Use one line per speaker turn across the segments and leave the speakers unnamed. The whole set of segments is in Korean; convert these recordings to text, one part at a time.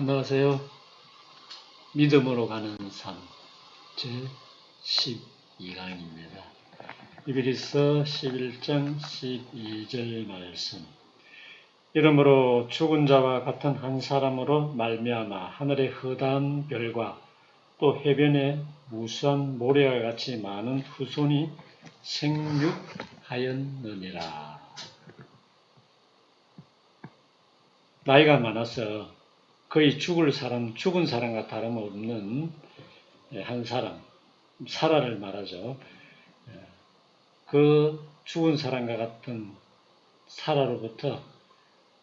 안녕하세요. 믿음으로 가는 삶 제 12강입니다. 이브리서 11장 12절 말씀 이러므로 죽은 자와 같은 한 사람으로 말미암아 하늘의 허다한 별과 또 해변의 무수한 모래와 같이 많은 후손이 생육하였느니라. 나이가 많아서 거의 죽을 사람, 죽은 사람과 다름없는 한 사람, 사라를 말하죠. 그 죽은 사람과 같은 사라로부터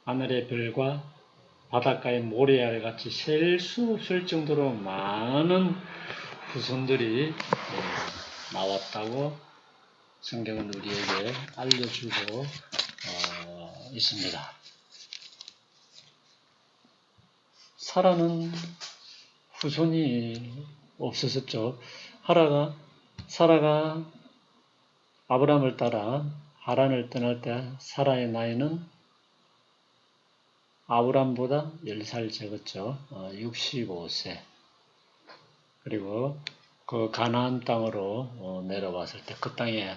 하늘의 별과 바닷가의 모래알 같이 셀 수 없을 정도로 많은 후손들이 나왔다고 성경은 우리에게 알려주고 어, 있습니다. 사라는 후손이 없었었죠. 하라가 사라가 아브라함을 따라 하란을 떠날 때 사라의 나이는 아브람보다 10살 적었죠. 65세. 그리고 그 가나안 땅으로 어, 내려왔을 때 그 땅에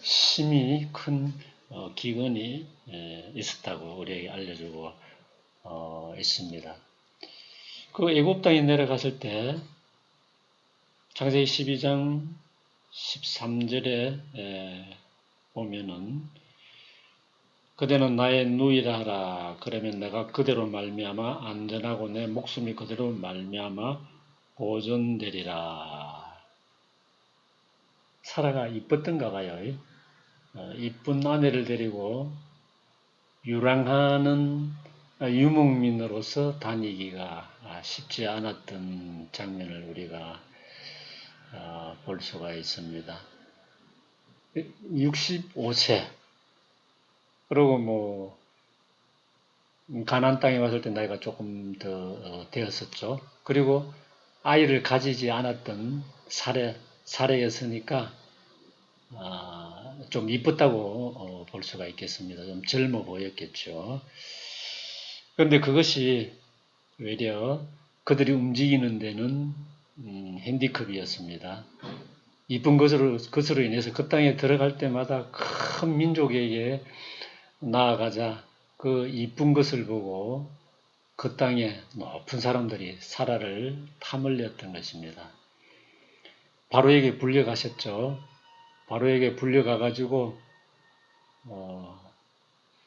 심히 큰 어, 기근이 있었다고 우리에게 알려주고 어, 있습니다. 그 애굽 땅에 내려갔을 때 창세기 12장 13절에 보면은 그대는 나의 누이라 하라. 그러면 내가 그대로 말미암아 안전하고 내 목숨이 그대로 말미암아 보존되리라. 사라가 이뻤던가 봐요. 어, 이쁜 아내를 데리고 유랑하는 아, 유목민으로서 다니기가 아, 쉽지 않았던 장면을 우리가 아, 볼 수가 있습니다. 65세 그리고 뭐 가난 땅에 왔을 때 나이가 조금 더 어, 되었었죠. 그리고 아이를 가지지 않았던 사례 사례였으니까 좀 이뻤다고 어, 볼 수가 있겠습니다. 좀 젊어 보였겠죠. 그런데 그것이 외려 그들이 움직이는 데는 음, 핸디컵이었습니다. 이쁜 것으로, 것으로 인해서 그 땅에 들어갈 때마다 큰 민족에게 나아가자 그 이쁜 것을 보고 그 땅에 높은 사람들이 사라를 타물렸던 것입니다. 바로에게 불려가셨죠. 바로에게 불려가가지고 어,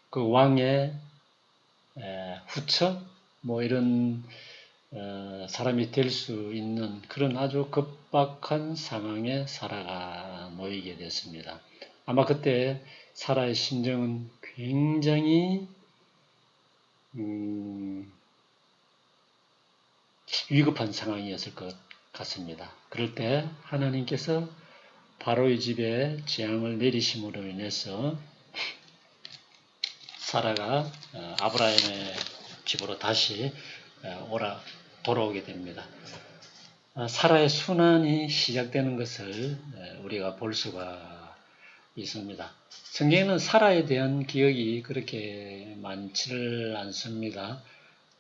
그 왕의 후처 뭐 이런 어, 사람이 될 수 있는 그런 아주 급박한 상황에 살아가 놓이게 됐습니다. 아마 그때 사라의 심정은 굉장히 음, 위급한 상황이었을 것 같습니다. 그럴 때 하나님께서 바로의 집에 재앙을 내리심으로 인해서 사라가 어, 아브라함의 집으로 다시 어, 오라 돌아오게 됩니다. 어, 사라의 순환이 시작되는 것을 우리가 볼 수가 있습니다. 성경에는 사라에 대한 기억이 그렇게 많지를 않습니다.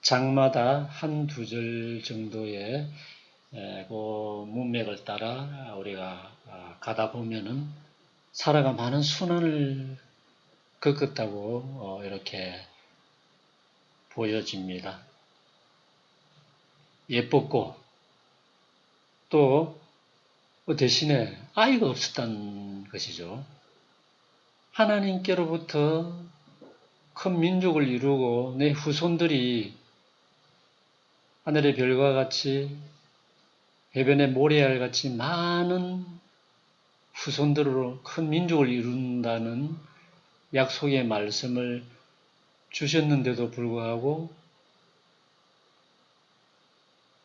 장마다 한두 절 정도의 그 문맥을 따라 우리가 가다 보면은 사라가 많은 순환을 꺾었다고 어, 이렇게 보여집니다. 예뻤고 또그 대신에 아이가 없었다는 것이죠. 하나님께로부터 큰 민족을 이루고 내 후손들이 하늘의 별과 같이 해변의 모래알 같이 많은 후손들로 큰 민족을 이룬다는 약속의 말씀을 주셨는데도 불구하고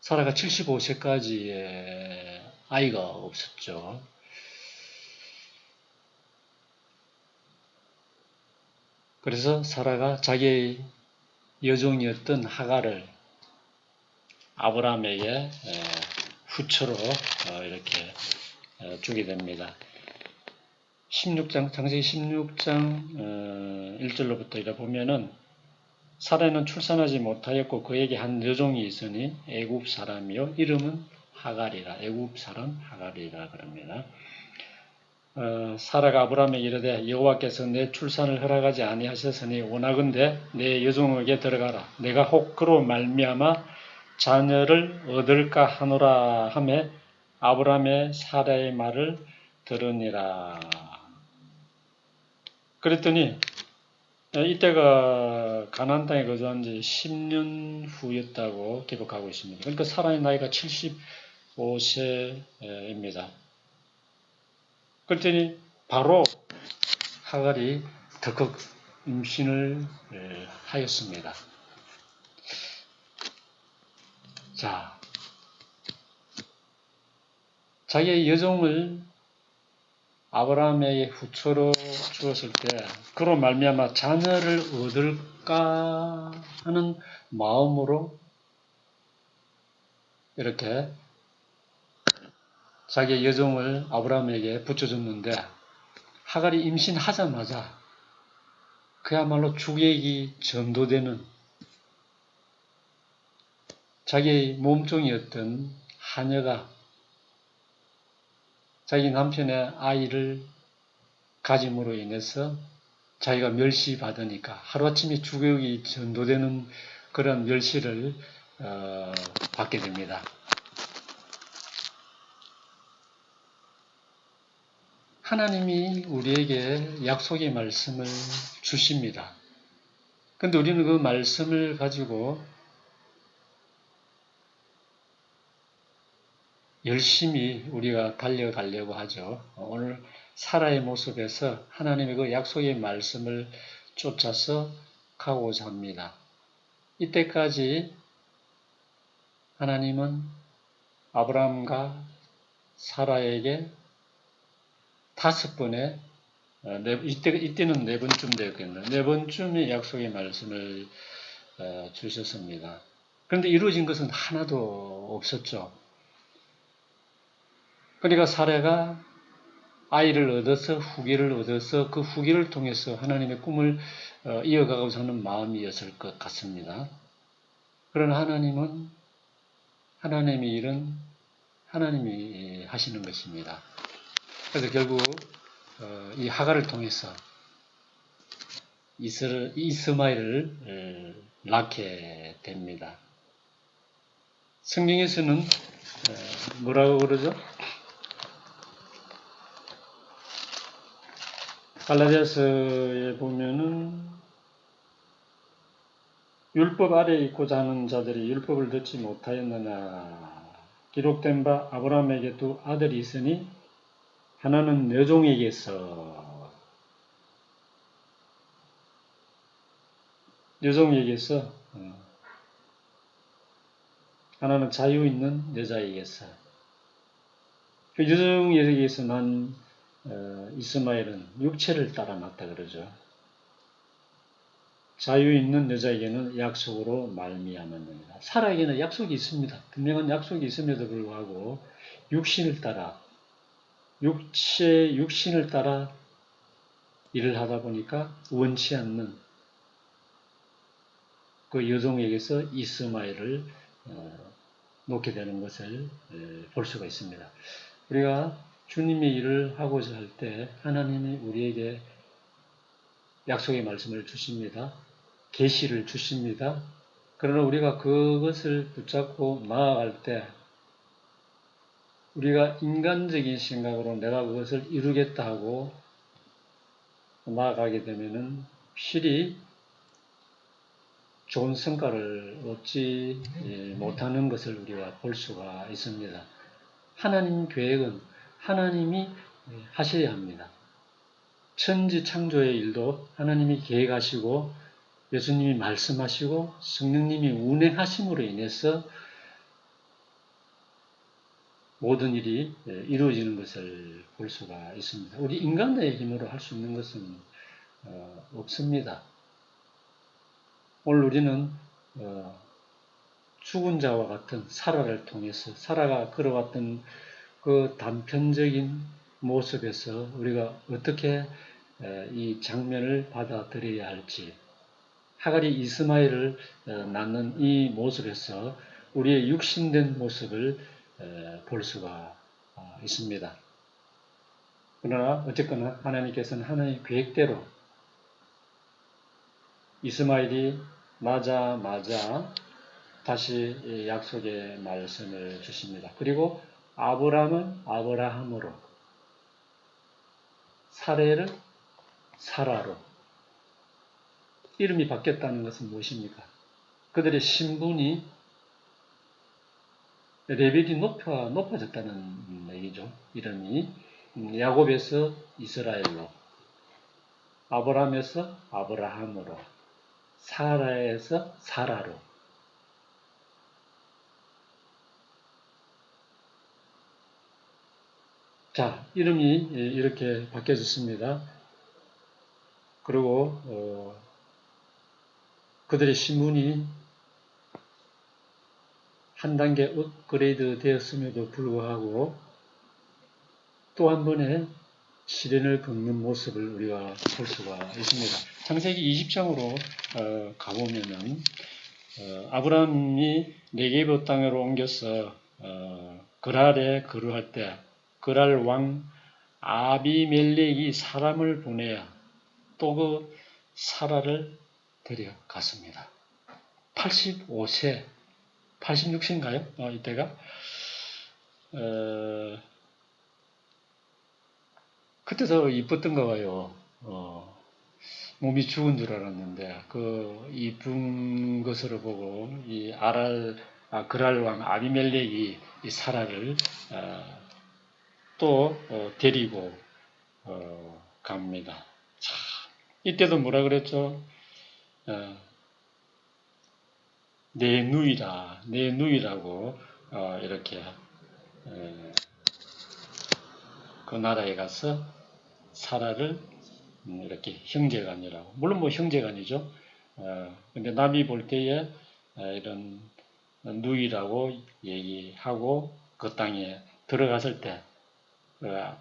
사라가 75세까지의 아이가 없었죠. 그래서 사라가 자기의 여종이었던 하가를 아브라함에게 후처로 어, 이렇게 어, 주게 됩니다. 16장, 장세기 16장 어, 1절로부터 이래 보면은 사라는 출산하지 못하였고 그에게 한 여종이 있으니 애굽 사람이요. 이름은 하갈이라. 애굽 사람 하갈이라 그럽니다. 어, 사라가 아브라함에게 이르되 여호와께서 내 출산을 허락하지 아니하셨으니 원하건대 내 여종에게 들어가라. 내가 혹 그로 말미암아 자녀를 얻을까 하노라 하매 아브라함의 사라의 말을 들으니라 그랬더니 에, 이때가 가나안 땅에 거주한 지 10년 후였다고 기록하고 있습니다. 그러니까 사라의 나이가 75세입니다. 그랬더니 바로 하갈이 덜컥 임신을 에, 하였습니다. 자, 자기의 여종을 아브라함에게 후처로 주었을 때 그로 말미암아 자녀를 얻을까 하는 마음으로 이렇게 자기의 여종을 아브라함에게 붙여줬는데 하갈이 임신하자마자 그야말로 주객이 전도되는 자기의 몸종이었던 하녀가 자기 남편의 아이를 가짐으로 인해서 자기가 멸시받으니까 하루아침에 주객이 전도되는 그런 멸시를 어, 받게 됩니다. 하나님이 우리에게 약속의 말씀을 주십니다. 근데 우리는 그 말씀을 가지고 열심히 우리가 달려가려고 하죠. 오늘 사라의 모습에서 하나님의 그 약속의 말씀을 쫓아서 가고자 합니다. 이때까지 하나님은 아브라함과 사라에게 다섯 번의 어, 네, 이때 이때는 네 번쯤 되었겠네요. 네 번쯤의 약속의 말씀을 어, 주셨습니다. 그런데 이루어진 것은 하나도 없었죠. 그러니까 사례가 아이를 얻어서 후기를 얻어서 그 후기를 통해서 하나님의 꿈을 어, 이어가고자 하는 마음이었을 것 같습니다. 그러나 하나님은 하나님의 일은 하나님이 하시는 것입니다. 그래서 결국 어, 이 하가를 통해서 이스마엘을 어, 낳게 됩니다. 성경에서는 뭐라고 그러죠? 갈라디아서에 보면은 율법 아래 있고자 하는 자들이 율법을 듣지 못하였느냐. 기록된 바 아브라함에게 두 아들이 있으니 하나는 여종에게서. 여종에게서 어, 하나는 자유 있는 여자에게서. 그 여종에게서 난 어, 이스마엘은 육체를 따라 났다 그러죠. 자유 있는 여자에게는 약속으로 말미암았느니라. 사라에게는 약속이 있습니다. 분명한 약속이 있음에도 불구하고 육신을 따라 육체 육신을 따라 일을 하다 보니까 원치 않는 그 여종에게서 이스마엘을 어, 놓게 되는 것을 볼 수가 있습니다. 우리가 주님의 일을 하고자 할 때 하나님이 우리에게 약속의 말씀을 주십니다. 계시를 주십니다. 그러나 우리가 그것을 붙잡고 나아갈 때 우리가 인간적인 생각으로 내가 그것을 이루겠다 하고 나아가게 되면은 필히 좋은 성과를 얻지 못하는 것을 우리가 볼 수가 있습니다. 하나님 계획은 하나님이 하셔야 합니다. 천지 창조의 일도 하나님이 계획하시고 예수님이 말씀하시고 성령님이 운행하심으로 인해서 모든 일이 이루어지는 것을 볼 수가 있습니다. 우리 인간의 힘으로 할 수 있는 것은 어, 없습니다. 오늘 우리는 어, 죽은 자와 같은 사라를 통해서 사라가 걸어왔던 그 단편적인 모습에서 우리가 어떻게 이 장면을 받아들여야 할지 하갈이 이스마엘을 어, 낳는 이 모습에서 우리의 육신된 모습을 에, 볼 수가 어, 있습니다. 그러나 어쨌거나 하나님께서는 하나님의 계획대로 이스마엘이 나자마자 다시 이 약속의 말씀을 주십니다. 그리고 아브라함은 아브라함으로 사례를 사라로 이름이 바뀌었다는 것은 무엇입니까? 그들의 신분이 레벨이 높아, 높아졌다는 얘기죠. 이름이 음, 야곱에서 이스라엘로 아브라함에서 아브라함으로 사라에서 사라로 자 이름이 이렇게 바뀌어졌습니다. 그리고 어, 그들의 신문이 한 단계 업그레이드 되었음에도 불구하고 또 한 번의 시련을 겪는 모습을 우리가 볼 수가 있습니다. 창세기 20장으로 어, 가보면은 어, 아브라함이 네게브 땅으로 옮겨서 어, 그랄에 거류할 때 그랄 왕 아비멜렉이 사람을 보내야 또 그 사라를 데려갔습니다. 85세, 86세인가요? 어, 이때가 어, 그때 더 이뻤던 거 봐요. 어, 몸이 죽은 줄 알았는데 그 이쁜 것으로 보고 이 아랄 아, 그랄 왕 아비멜렉이 이 사라를 어, 또 어, 데리고 어, 갑니다. 자, 이때도 뭐라 그랬죠? 어, 내 누이라, 내 누이라고 어, 이렇게 에, 그 나라에 가서 사라를 음, 이렇게 형제간이라고 물론 뭐 형제간이죠. 어, 근데 남이 볼 때에 어, 이런 누이라고 얘기하고 그 땅에 들어갔을 때그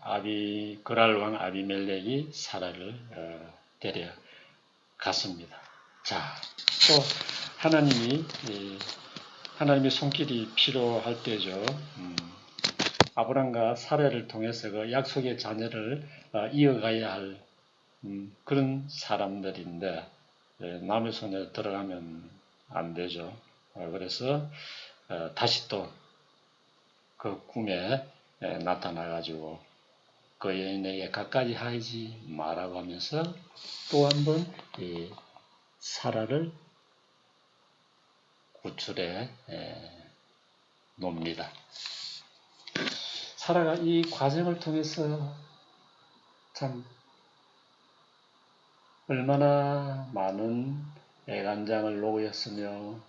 아비 그랄 왕 아비멜렉이 사라를 어, 데려갔습니다. 자, 또 하나님이 하나님의 손길이 필요할 때죠. 음, 아브람과 사례를 통해서 그 약속의 자녀를 어, 이어가야 할 음, 그런 사람들인데 예, 남의 손에 들어가면 안 되죠. 어, 그래서 어, 다시 또 그 꿈에 예, 나타나가지고 그 여인에게 가까이 하지 마라고 하면서 또 한 번 사라를 구출해 놓습니다. 사라가 이 과정을 통해서 참 얼마나 많은 애간장을 놓였으며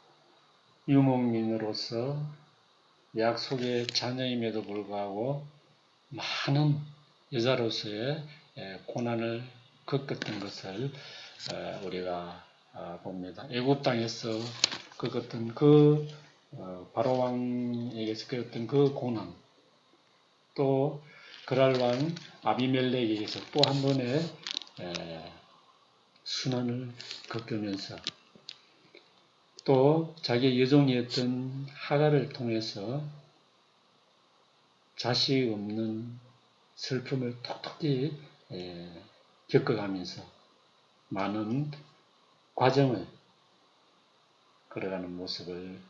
유목민으로서 약속의 자녀임에도 불구하고 많은 여자로서의 고난을 겪었던 것을 우리가 아, 봅니다. 애굽 땅에서 겪었던 그 어, 바로 왕에게서 겪었던 그 고난, 또 그랄 왕 아비멜렉에게서 또 한 번의 순환을 겪으면서 또 자기의 여종이었던 하가를 통해서 자식 없는 슬픔을 톡톡히 겪어가면서 많은 과정을 걸어가는 모습을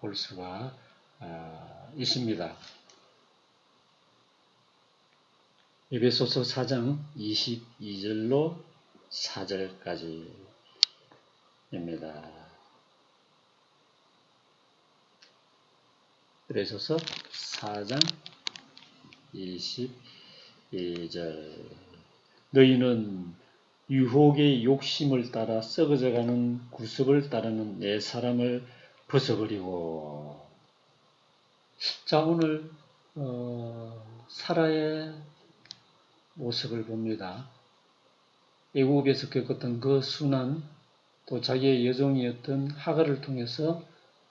볼 수가 아, 있습니다. 에베소서 4장 22절로 4절까지입니다. 에베소서 4장 22절 너희는 유혹의 욕심을 따라 썩어져가는 구습을 따르는 내 사람을 벗어버리고 자 오늘 어, 사라의 모습을 봅니다. 애국에서 겪었던 그 순환 또 자기의 여종이었던 하가를 통해서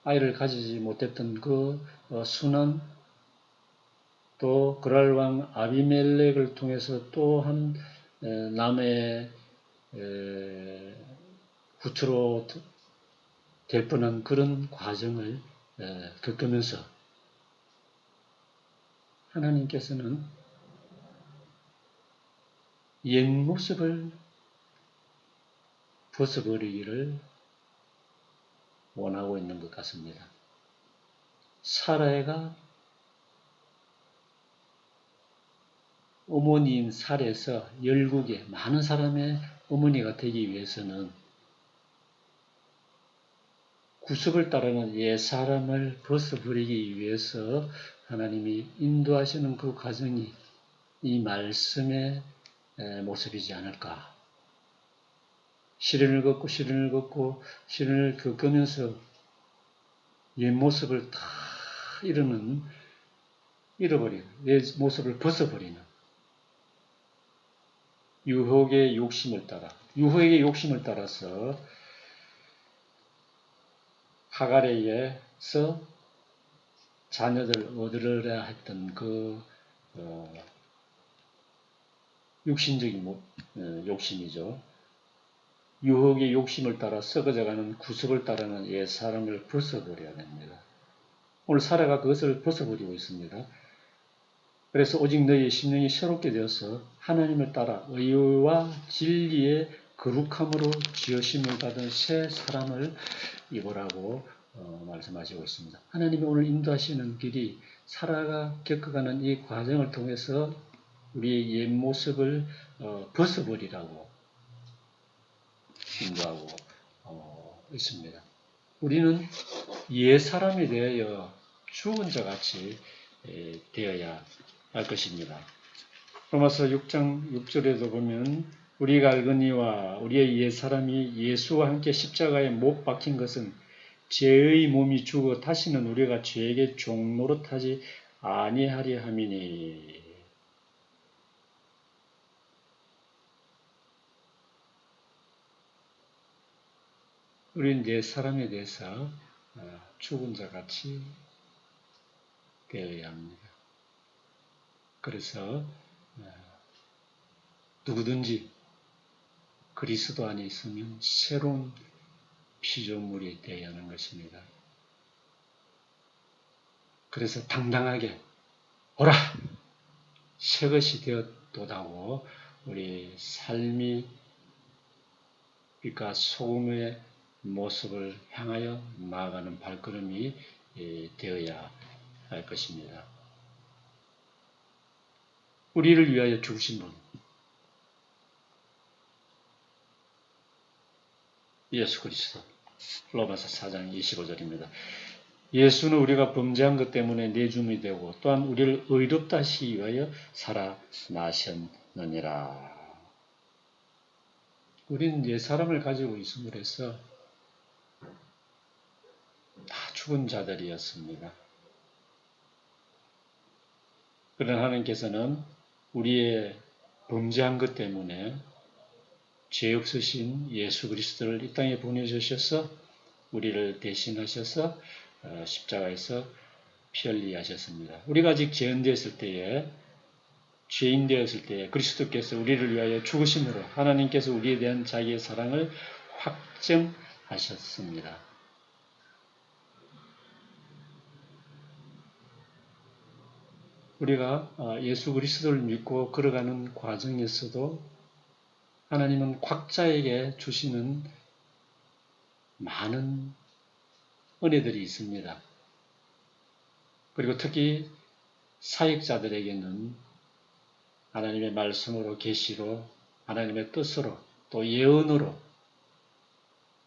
아이를 가지지 못했던 그 어, 순환 또 그랄 왕 아비멜렉을 통해서 또한 남의 구초로 될 뻔한 그런 과정을 에, 겪으면서 하나님께서는 옛 모습을 벗어버리기를 원하고 있는 것 같습니다. 사라가 어머니인 살에서 열국의 많은 사람의 어머니가 되기 위해서는 구습을 따르는 옛 사람을 벗어버리기 위해서 하나님이 인도하시는 그 과정이 이 말씀의 모습이지 않을까. 시련을 겪고 시련을 겪고 시련을 겪으면서 옛 모습을 다 이루는 잃어버리는 옛 모습을 벗어버리는 유혹의 욕심을 따라 유혹의 욕심을 따라서 하갈에게서 자녀들 얻으려 했던 그 어, 육신적인 모- 어, 욕심이죠. 유혹의 욕심을 따라 썩어져가는 구습을 따르는 옛 사람을 벗어버려야 됩니다. 오늘 사례가 그것을 벗어버리고 있습니다. 그래서 오직 너희의 심령이 새롭게 되어서 하나님을 따라 의와 진리의 거룩함으로 지으심을 받은 새 사람을 입으라고 어, 말씀하시고 있습니다. 하나님이 오늘 인도하시는 길이 살아가 겪어가는 이 과정을 통해서 우리의 옛 모습을 어, 벗어버리라고 인도하고 어, 있습니다. 우리는 옛 사람이 되어 죽은 자 같이 에, 되어야 할 것입니다. 로마서 6장 6절에도 보면 우리가 알거니와 우리의 옛 사람이 예수와 함께 십자가에 못 박힌 것은 죄의 몸이 죽어 다시는 우리가 죄에게 종노릇하지 아니하리 함이니 우리는 옛 사람에 대해서 어, 죽은 자 같이 되어야 합니다. 그래서 어, 누구든지 그리스도 안에 있으면 새로운 피조물이 되어야 하는 것입니다. 그래서 당당하게 오라 새 것이 되었도다고 우리 삶이 빛과 소금의 모습을 향하여 나아가는 발걸음이 예, 되어야 할 것입니다. 우리를 위하여 죽으신 분 예수 그리스도 로마서 4장 25절입니다. 예수는 우리가 범죄한 것 때문에 내줌이 되고 또한 우리를 의롭다 하시기 위하여 살아나셨느니라. 우리는 옛 사람을 가지고 있음으로 해서 다 죽은 자들이었습니다. 그러나 하나님께서는 우리의 범죄한 것 때문에 죄 없으신 예수 그리스도를 이 땅에 보내주셔서 우리를 대신하셔서 어, 십자가에서 피 흘리게 하셨습니다. 우리가 아직 죄인 되었을 때에 죄인 되었을 때에 그리스도께서 우리를 위하여 죽으심으로 하나님께서 우리에 대한 자기의 사랑을 확정하셨습니다. 우리가 어, 예수 그리스도를 믿고 걸어가는 과정에서도 하나님은 곽자에게 주시는 많은 은혜들이 있습니다. 그리고 특히 사역자들에게는 하나님의 말씀으로 계시로 하나님의 뜻으로 또 예언으로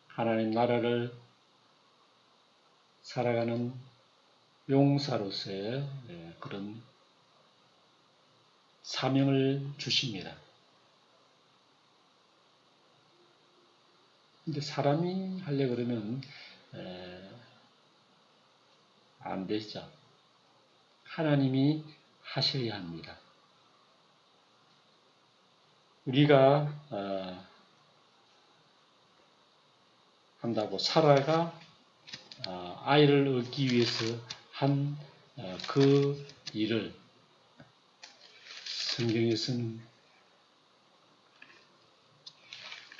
하나님 나라를 살아가는 용사로서의 예, 그런 사명을 주십니다. 근데 사람이 하려 그러면 에, 안 되죠. 하나님이 하셔야 합니다. 우리가 어, 한다고 사라가 어, 아이를 얻기 위해서 한그 일을 성경에서는.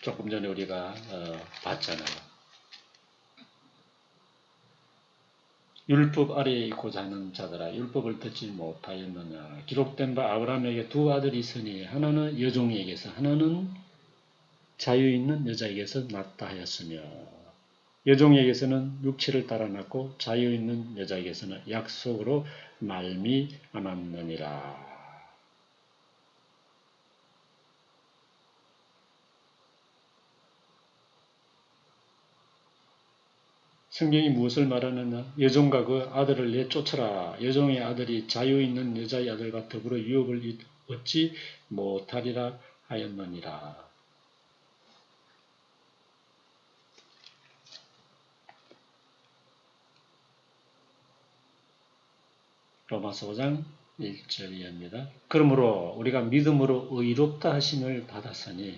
조금 전에 우리가 어, 봤잖아요. 율법 아래에 있고자 하는 자들아 율법을 듣지 못하였느냐. 기록된 바 아브라함에게 두 아들이 있으니 하나는 여종에게서 하나는 자유 있는 여자에게서 낳다 하였으며 여종에게서는 육체를 따라 낳고 자유 있는 여자에게서는 약속으로 말미암았느니라 성경이 무엇을 말하느냐? 여종과 그 아들을 내쫓으라. 여종의 아들이 자유 있는 여자의 아들과 더불어 유업을 얻지 못하리라 하였느니라. 로마서 5장 1절이옵니다. 그러므로 우리가 믿음으로 의롭다 하심을 받았으니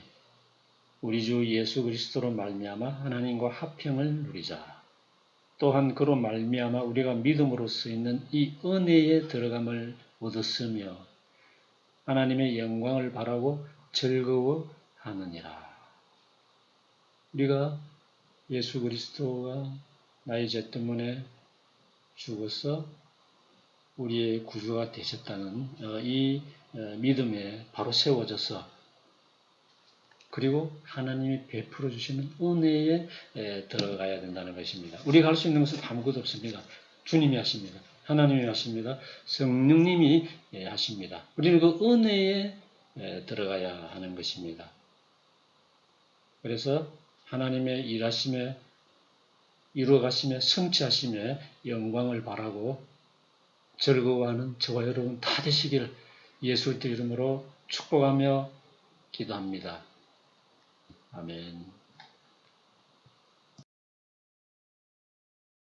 우리 주 예수 그리스도로 말미암아 하나님과 화평을 누리자. 또한 그로 말미암아 우리가 믿음으로 쓰이는 이 은혜에 들어감을 얻었으며 하나님의 영광을 바라고 즐거워하느니라. 우리가 예수 그리스도가 나의 죄 때문에 죽어서 우리의 구주가 되셨다는 어, 이 어, 믿음에 바로 세워져서 그리고 하나님이 베풀어 주시는 은혜에 에, 들어가야 된다는 것입니다. 우리가 할 수 있는 것은 아무것도 없습니다. 주님이 하십니다. 하나님이 하십니다. 성령님이 예, 하십니다. 우리는 그 은혜에 에, 들어가야 하는 것입니다. 그래서 하나님의 일하심에 이루어가심에 성취하심에 영광을 바라고 즐거워하는 저와 여러분 다 되시기를 예수 그리스도 이름으로 축복하며 기도합니다. 아멘.